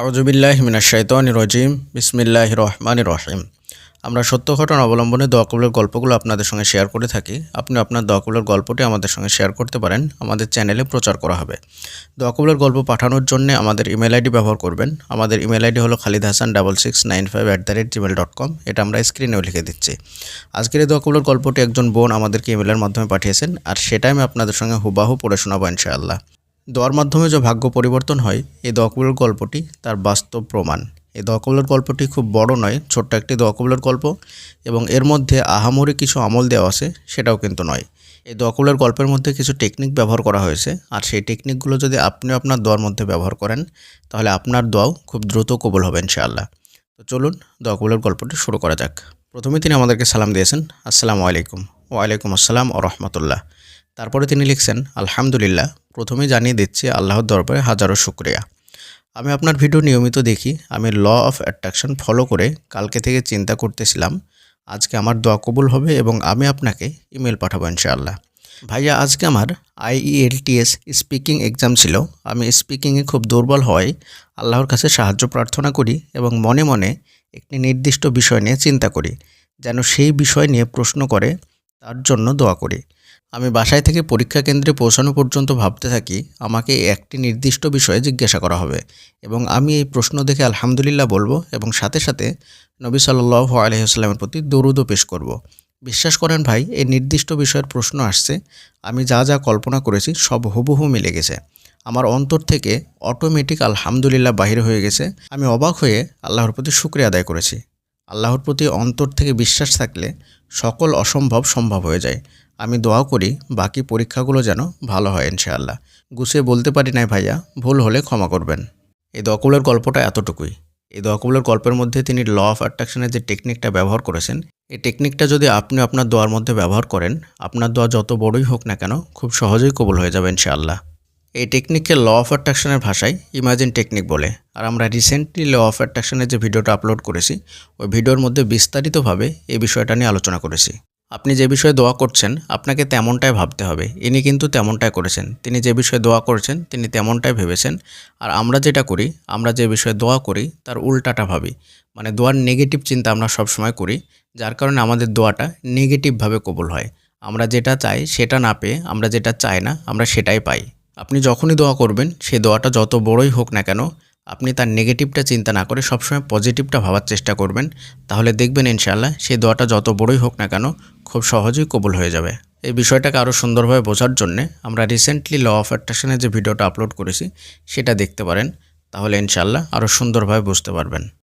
আউজুবিল্লাহ রজিম। বিসমিল্লাহ রহমান রহিম। আমরা সত্য ঘটনা অবলম্বনে দোয়া কবুলের গল্পগুলো আপনাদের সঙ্গে শেয়ার করে থাকি। আপনি আপনার দোয়া কবুলের গল্পটি আমাদের সঙ্গে শেয়ার করতে পারেন। আমাদের চ্যানেলে প্রচার করা হবে। দোয়া কবুলের গল্প পাঠানোর জন্য আমাদের ইমেল আইডি ব্যবহার করবেন। আমাদের ইমেল আইডি হলো Khalid Hasan double six nine five at the rate gmail dot com এটা আমরা স্ক্রিনেও লিখে দিচ্ছি। আজকের এই দোয়া কবুলের গল্পটি একজন বোন আমাদেরকে ইমেলের মাধ্যমে পাঠিয়েছেন। আর সেটাই আমি আপনাদের সঙ্গে হুবাহু পড়ে শোনাবো ইনশাআল্লাহ। দোয়ার মাধ্যমে যে ভাগ্য পরিবর্তন হয়, এই দোয়াকবুলের গল্পটি তার বাস্তব প্রমাণ। এই দোয়াকবুলের গল্পটি খুব বড় নয়, ছোট্ট একটি দোয়াকবুলের গল্প এবং এর মধ্যে আহামরি কিছু আমল দেওয়া আছে, সেটাও কিন্তু নয়। এই দোয়াকবুলের গল্পের মধ্যে কিছু টেকনিক ব্যবহার করা হয়েছে, আর সেই টেকনিকগুলো যদি আপনি আপনার দোয়ার মধ্যে ব্যবহার করেন, তাহলে আপনার দোয়াও খুব দ্রুত কবুল হবে ইনশাআল্লাহ। তো চলুন দোয়াকবুলের গল্পটি শুরু করা যাক। প্রথমে তিনি আমাদেরকে সালাম দিয়েছেন, আসসালামু আলাইকুম। ওয়ালাইকুম আসসালাম ও রহমতুল্লাহ তারপরে তিনি লিখছেন, আলহামদুলিল্লাহ। প্রথমেই জানিয়ে দিচ্ছি, আল্লাহর দরবারে হাজারো শুক্রিয়া। আমি আপনার ভিডিও নিয়মিত দেখি, আমি ল অফ অ্যাট্রাকশন ফলো করে কালকে থেকে চিন্তা করতেছিলাম, আজকে আমার দোয়া কবুল হবে এবং আমি আপনাকে ইমেল পাঠাবো ইনশাআল্লাহ। ভাইয়া, আজকে আমার আইইএলটিএস স্পিকিং এক্সাম ছিল, আমি স্পিকিংয়ে খুব দুর্বল হওয়ায় আল্লাহর কাছে সাহায্য প্রার্থনা করি এবং মনে মনে একটি নির্দিষ্ট বিষয় নিয়ে চিন্তা করি, যেন সেই বিষয় নিয়ে প্রশ্ন করে, তার জন্য দোয়া করি। আমি বাসায় থেকে পরীক্ষা কেন্দ্রে পৌঁছানো পর্যন্ত ভাবতে থাকি আমাকে একটি নির্দিষ্ট বিষয়ে জিজ্ঞাসা করা হবে এবং আমি এই প্রশ্ন দেখে আলহামদুলিল্লাহ বলব এবং সাথে সাথে নবী সাল্লাহ আলহিহাস্লামের প্রতি দরুদও পেশ করব। বিশ্বাস করেন ভাই, এই নির্দিষ্ট বিষয়ের প্রশ্ন আসছে, আমি যা যা কল্পনা করেছি সব হুবহু মিলে গেছে। আমার অন্তর থেকে অটোমেটিক আলহামদুলিল্লাহ বাহির হয়ে গেছে, আমি অবাক হয়ে আল্লাহর প্রতি শুক্রিয়া আদায় করেছি। আল্লাহর প্রতি অন্তর থেকে বিশ্বাস থাকলে সকল অসম্ভব সম্ভব হয়ে যায়। আমি দোয়া করি, বাকি পরীক্ষাগুলো যেন ভালো হয় ইনশাআল্লাহ। গুছিয়ে বলতে পারি নাই ভাইয়া, ভুল হলে ক্ষমা করবেন। এই দোয়াকুলের গল্পটা এতটুকুই। এই দোয়াকুলের গল্পের মধ্যে তিনি ল অফ অ্যাট্রাকশনের যে টেকনিকটা ব্যবহার করেছেন, এই টেকনিকটা যদি আপনি আপনার দোয়ার মধ্যে ব্যবহার করেন, আপনার দোয়া যত বড়ই হোক না কেন, খুব সহজেই কবুল হয়ে যাবে ইনশাআল্লাহ। এই টেকনিককে ল অফ অ্যাট্রাকশনের ভাষায় ইমাজিন টেকনিক বলে। আর আমরা রিসেন্টলি ল অফ অ্যাট্রাকশনের যে ভিডিওটা আপলোড করেছি, ওই ভিডিওর মধ্যে বিস্তারিতভাবে এই বিষয়টা নিয়ে আলোচনা করেছি। আপনি যে বিষয়ে দোয়া করছেন, আপনাকে তেমনটাই ভাবতে হবে। ইনি কিন্তু তেমনটাই করেছেন। তিনি যে বিষয়ে দোয়া করেছেন, তিনি তেমনটাই ভেবেছেন। আর আমরা যেটা করি, আমরা যে বিষয়ে দোয়া করি, তার উল্টাটা ভাবি। মানে দোয়ার নেগেটিভ চিন্তা আমরা সবসময় করি, যার কারণে আমাদের দোয়াটা নেগেটিভভাবে কবুল হয়। আমরা যেটা চাই, সেটা না পেয়ে আমরা যেটা চাই না, আমরা সেটাই পাই। আপনি যখনই দোয়া করবেন সেই দোয়াটা যত বড়ই হোক না কেন আপনি তার নেগেটিভটা চিন্তা না করে সবসময় পজিটিভটা ভাবার চেষ্টা করবেন। তাহলে দেখবেন ইনশাল্লাহ সেই দোয়াটা যত বড়ই হোক না কেন খুব সহজেই কবুল হয়ে যাবে। এই বিষয়টাকে আরও সুন্দরভাবে বোঝার জন্যে আমরা রিসেন্টলি ল অফ অ্যাট্রাকশনের যে ভিডিওটা আপলোড করেছি, সেটা দেখতে পারেন। তাহলে ইনশাল্লাহ আরও সুন্দরভাবে বুঝতে পারবেন।